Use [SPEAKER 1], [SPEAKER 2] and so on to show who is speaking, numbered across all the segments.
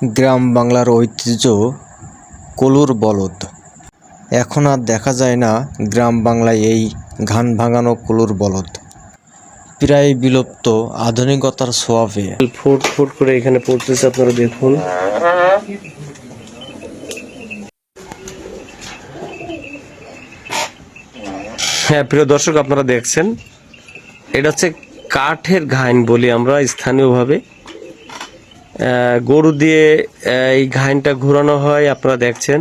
[SPEAKER 1] গ্রাম বাংলার ঐতিহ্য কলুর বলদ। এখন আর দেখা যায় না গ্রাম বাংলায় এই ঘান ভাঙানো কলুর বলদ। প্রায় বিলুপ্ত আধুনিকতার পেয়ে
[SPEAKER 2] ফুট ফুট করে এখানে পড়তেছে, আপনারা দেখুন। হ্যাঁ প্রিয় দর্শক, আপনারা দেখছেন। এটা হচ্ছে কাঠের ঘাইন বলি আমরা স্থানীয়ভাবে। গরু দিয়ে এই ঘাইনটা ঘোরানো হয়, আপনারা দেখছেন।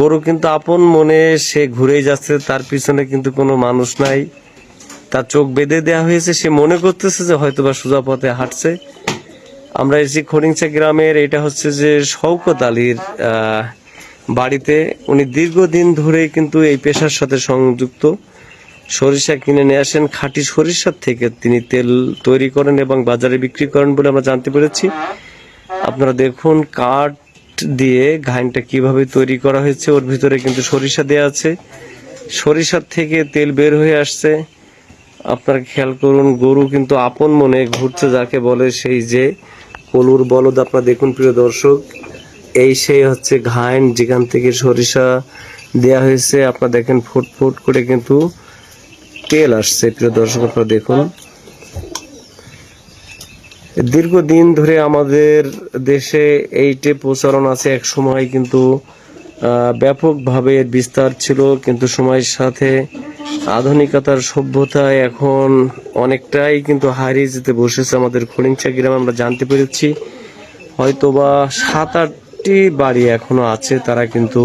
[SPEAKER 2] গরু কিন্তু আপন মনে সে ঘুরেই যাচ্ছে, তার পিছনে কিন্তু কোনো মানুষ নাই। তার চোখ বেঁধে দেওয়া হয়েছে, সে মনে করতেছে যে হয়তো বা সোজা পথে হাঁটছে। আমরা এসেছি খড়িংচা গ্রামের, এটা হচ্ছে যে শওকত আলীর বাড়িতে। উনি দীর্ঘদিন ধরে কিন্তু এই পেশার সাথে সংযুক্ত। সরিষা কিনে নিয়ে আসেন খাঁটি সরিষার থেকে। তিনি তেল তৈরি করেন এবং বাজারে বিক্রি করেন বলে আমরা জানতে পেরেছি। আপনারা দেখুন, কাঠ দিয়ে ঘাইনটা কীভাবে তৈরি করা হয়েছে, ওর ভিতরে কিন্তু সরিষা দেওয়া আছে। সরিষার থেকে তেল বের হয়ে আসছে। আপনারা খেয়াল করুন, গরু কিন্তু আপন মনে ঘুরছে, যাকে বলে সেই যে কলুর বলদ। আপনারা দেখুন, প্রিয় দর্শক, এই সেই হচ্ছে ঘাইন, যেখান থেকে সরিষা দেয়া হয়েছে। আপনারা দেখেন ফুট ফুট করে কিন্তু তেল আসছে, প্রিয় দর্শক, আপনারা দেখুন। দীর্ঘদিন ধরে আমাদের দেশে এইটে প্রচলন আছে, এক সময় কিন্তু ব্যাপকভাবে বিস্তার ছিল, কিন্তু সময়ের সাথে আধুনিকতার সভ্যতায় এখন অনেকটাই কিন্তু হারিয়ে যেতে বসেছে আমাদের খড়িংচা গ্রামে, আমরা জানতে পেরেছি। হয়তোবা সাত আটটি বাড়ি এখনও আছে, তারা কিন্তু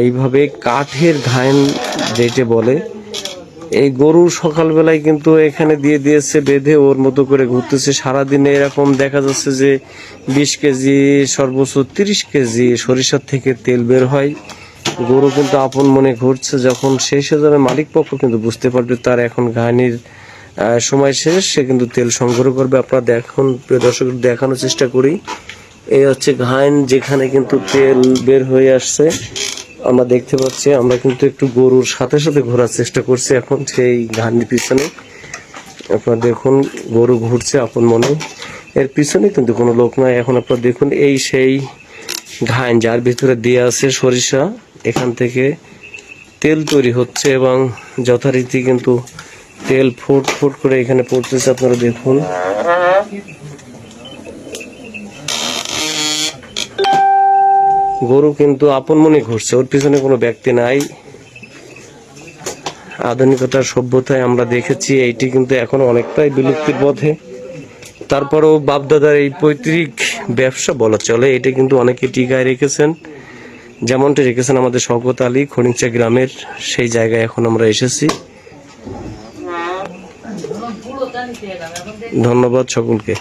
[SPEAKER 2] এইভাবে কাঠের ঘাইন যেটা বলে এই গরু সকালবেলায় কিন্তু এখানে দিয়ে দিয়েছে, বেঁধে ওর মতো করে ঘুরতেছে। সারাদিনে এরকম দেখা যাচ্ছে যে বিশ কেজি, সর্বোচ্চ তিরিশ কেজি সরিষার থেকে তেল বের হয়। গরু কিন্তু আপন মনে ঘুরছে, যখন শেষ হয়ে যাবে মালিক পক্ষ কিন্তু বুঝতে পারবে তার এখন ঘানির সময় শেষ। সে কিন্তু তেল সংগ্রহ করবে। আপনারা দেখুন, প্রিয় দর্শক, দেখানোর চেষ্টা করি। এই হচ্ছে ঘাইন যেখানে কিন্তু তেল বের হয়ে আসছে। আমরা দেখতে পাচ্ছি, আমরা কিন্তু একটু গরুর সাথে সাথে ঘোরার চেষ্টা করছি এখন সেই ঘানির পিছনে। আপনারা দেখুন, গরু ঘুরছে আপন মনে। এর পিছনে কিন্তু কোনো লোক নাই। এখন আপনারা দেখুন, এই সেই ঘাইন যার ভিতরে দিয়ে আছে সরিষা, এখান থেকে তেল তৈরি হচ্ছে এবং যথারীতি কিন্তু তেল ফুট ফুট করে এখানে পড়তেছে। আপনারা দেখুন গরু কিন্তু আপন মনে ঘুরছে, ওর পিছনে কোনো ব্যক্তি নাই। আধুনিকতার সভ্যতায় আমরা দেখেছি, এইটি কিন্তু এখন অনেকটাই বিলুপ্তির পথে তারপরেও বাপদাদার এই পৈতৃক ব্যবসা বলা চলে, এটা কিন্তু অনেকে টিকায় রেখেছেন। যেমনটা রেখেছেন আমাদের শওকত আলী খনিকচা গ্রামের সেই জায়গায় এখন আমরা এসেছি। ধন্যবাদ সকলকে।